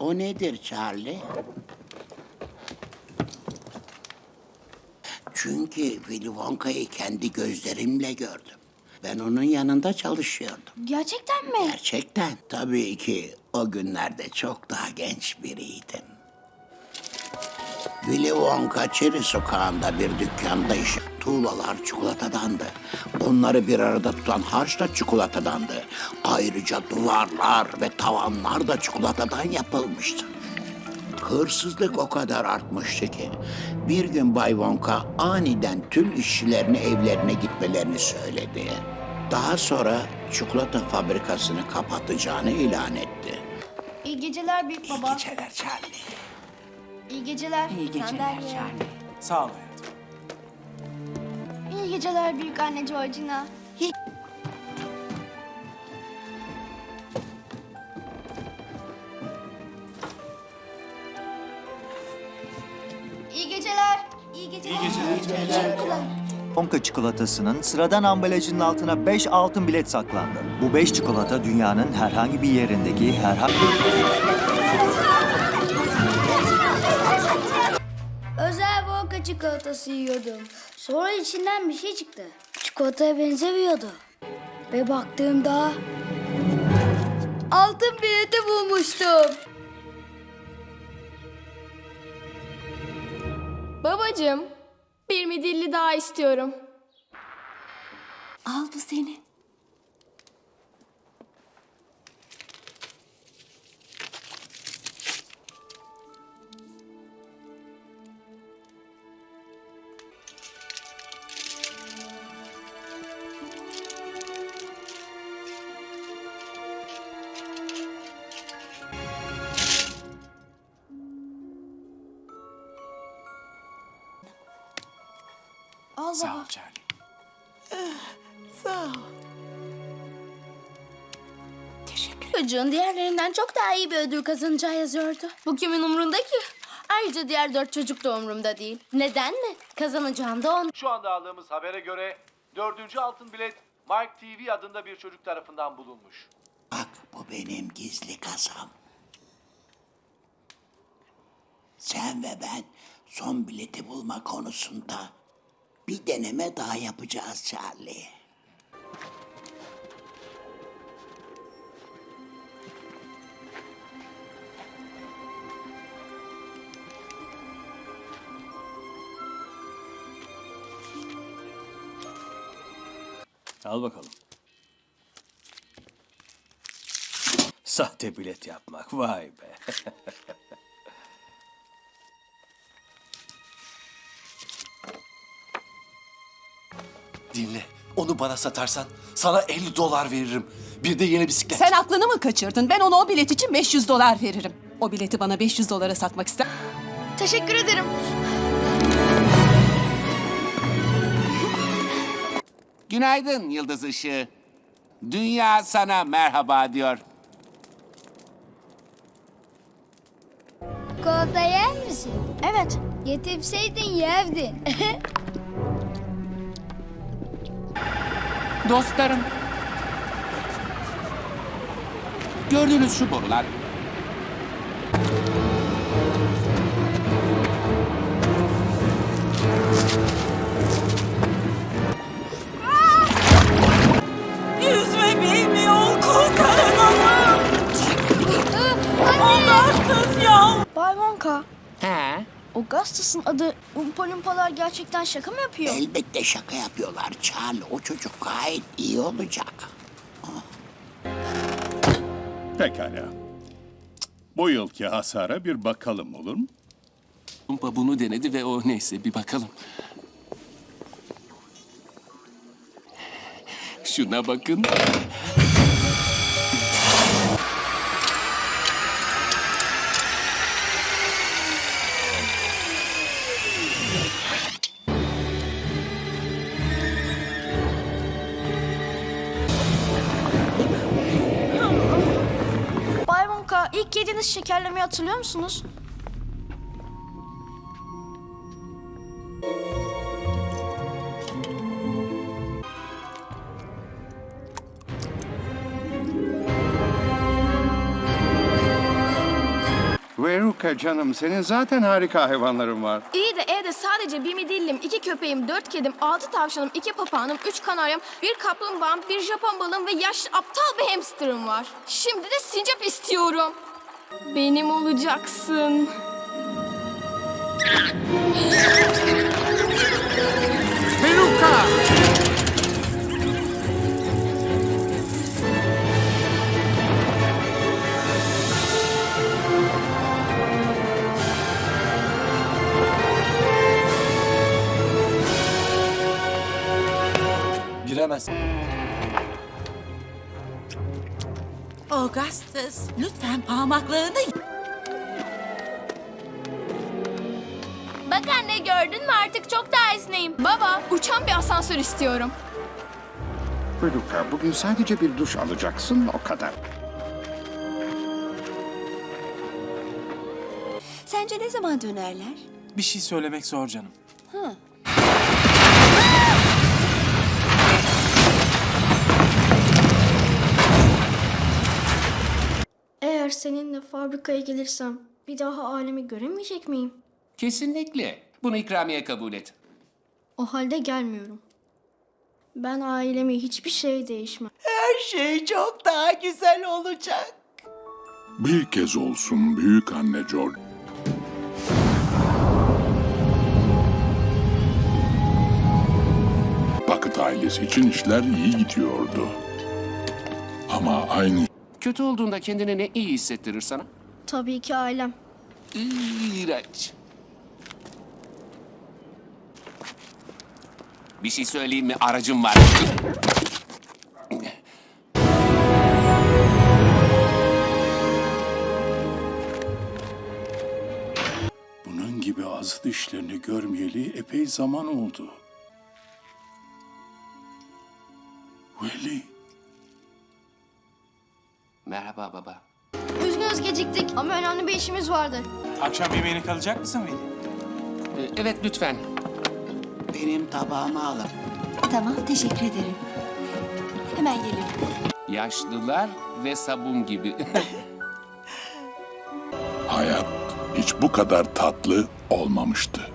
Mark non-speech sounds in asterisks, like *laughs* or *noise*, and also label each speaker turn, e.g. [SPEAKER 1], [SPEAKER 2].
[SPEAKER 1] O nedir Charlie? Çünkü Willy Wonka'yı kendi gözlerimle gördüm. Ben onun yanında çalışıyordum.
[SPEAKER 2] Gerçekten mi?
[SPEAKER 1] Gerçekten. Tabii ki o günlerde çok daha genç biriydim. Willy Wonka Çeri sokağında bir dükkanda iş. Tuğlalar çikolatadandı. Onları bir arada tutan harç da çikolatadandı. Ayrıca duvarlar ve tavanlar da çikolatadan yapılmıştı. Hırsızlık o kadar artmıştı ki bir gün Bay Wonka aniden tüm işçilerine evlerine gitmelerini söyledi. Daha sonra çikolata fabrikasını kapatacağını ilan etti.
[SPEAKER 2] İyi geceler büyük baba.
[SPEAKER 1] Geceler Charlie.
[SPEAKER 2] İyi geceler.
[SPEAKER 3] İyi geceler
[SPEAKER 2] Sandalye.
[SPEAKER 3] Charlie.
[SPEAKER 4] Sağ ol hayatım.
[SPEAKER 2] İyi geceler büyük anne Georgina. İyi geceler. İyi geceler. İyi geceler.
[SPEAKER 5] Tonka çikolatasının sıradan ambalajının altına 5 altın bilet saklandı. Bu 5 çikolata dünyanın herhangi bir yerindeki herhangi
[SPEAKER 6] Özel Volka çikolatası yiyordum. Sonra içinden bir şey çıktı. Çikolataya benzemiyordu. Ve baktığımda altın bileti bulmuştum.
[SPEAKER 7] Babacığım, bir midilli daha istiyorum.
[SPEAKER 3] Al bu senin.
[SPEAKER 4] Sağ ol Charlie.
[SPEAKER 2] Çocuğun diğerlerinden çok daha iyi bir ödül kazanacağı yazıyordu. Bu kimin umrunda ki? Ayrıca diğer dört çocuk da umrumda değil. Neden mi? Kazanacağım da on.
[SPEAKER 8] Şu anda aldığımız habere göre dördüncü altın bilet Mike TV adında bir çocuk tarafından bulunmuş.
[SPEAKER 1] Bak bu benim gizli kasam. Sen ve ben son bileti bulma konusunda bir deneme daha yapacağız Charlie.
[SPEAKER 4] Al bakalım. Sahte bilet yapmak vay be. *laughs*
[SPEAKER 9] Dinle. Onu bana satarsan sana 50 dolar veririm. Bir de yeni bisiklet.
[SPEAKER 3] Sen aklını mı kaçırdın? Ben ona o bilet için 500 dolar veririm. O bileti bana 500 dolara satmak ister.
[SPEAKER 2] Teşekkür ederim.
[SPEAKER 10] Günaydın Yıldız Işığı. Dünya sana merhaba diyor.
[SPEAKER 6] Çikolata yer misin?
[SPEAKER 2] Evet.
[SPEAKER 6] Getirseydin yerdin. *laughs*
[SPEAKER 10] Dostlarım. Gördüğünüz şu borular.
[SPEAKER 3] Yüzme bilmiyor kurtaramam. Allah kız ya.
[SPEAKER 2] Bay Wonka,
[SPEAKER 10] He?
[SPEAKER 2] Augustus'un adı Umpa Lumpalar gerçekten şaka mı yapıyor?
[SPEAKER 1] Elbette şaka yapıyorlar Charlie. O çocuk gayet iyi olacak.
[SPEAKER 11] Pekala. Bu yılki hasara bir bakalım olur mu?
[SPEAKER 9] Umpa bunu denedi ve o neyse bir bakalım.
[SPEAKER 10] Şuna bakın.
[SPEAKER 2] Yediğiniz şekerlemeyi hatırlıyor musunuz?
[SPEAKER 11] Veruka canım, senin zaten harika hayvanların var.
[SPEAKER 7] İyi de evde sadece bir midillim, iki köpeğim, dört kedim, altı tavşanım, iki papağanım, üç kanaryam, bir kaplumbağam, bir Japon balığım ve yaşlı aptal bir hamsterım var. Şimdi de sincap istiyorum. Benim olacaksın.
[SPEAKER 10] Peruka!
[SPEAKER 9] Giremez.
[SPEAKER 3] Augustus, lütfen parmaklarını...
[SPEAKER 2] Bak anne gördün mü artık çok daha esneyim.
[SPEAKER 7] Baba, uçan bir asansör istiyorum.
[SPEAKER 11] Veruka, bugün sadece bir duş alacaksın, o kadar.
[SPEAKER 3] Sence ne zaman dönerler?
[SPEAKER 4] Bir şey söylemek zor canım.
[SPEAKER 7] Eğer seninle fabrikaya gelirsem bir daha alemi göremeyecek miyim?
[SPEAKER 10] Kesinlikle. Bunu ikramiye kabul et.
[SPEAKER 7] O halde gelmiyorum. Ben ailemi hiçbir şey değişmem.
[SPEAKER 1] Her şey çok daha güzel olacak.
[SPEAKER 11] Bir kez olsun büyük anne George. Bucket ailesi için işler iyi gidiyordu. Ama aynı
[SPEAKER 10] Kötü olduğunda kendini ne iyi hissettirir sana?
[SPEAKER 7] Tabii ki ailem.
[SPEAKER 10] İğrenç. Bir şey söyleyeyim mi? Aracım var.
[SPEAKER 11] bunun gibi azı dişlerini görmeyeli epey zaman oldu. Willy.
[SPEAKER 10] Merhaba baba.
[SPEAKER 7] Üzgünüz geciktik ama önemli bir işimiz vardı.
[SPEAKER 4] Akşam yemeğine kalacak mısın Veli?
[SPEAKER 10] Ee, Evet lütfen.
[SPEAKER 1] Benim tabağımı alın.
[SPEAKER 3] Tamam, teşekkür ederim. Hemen geliyorum.
[SPEAKER 10] Yaşlılar ve sabun gibi. *laughs*
[SPEAKER 11] Hayat hiç bu kadar tatlı olmamıştı.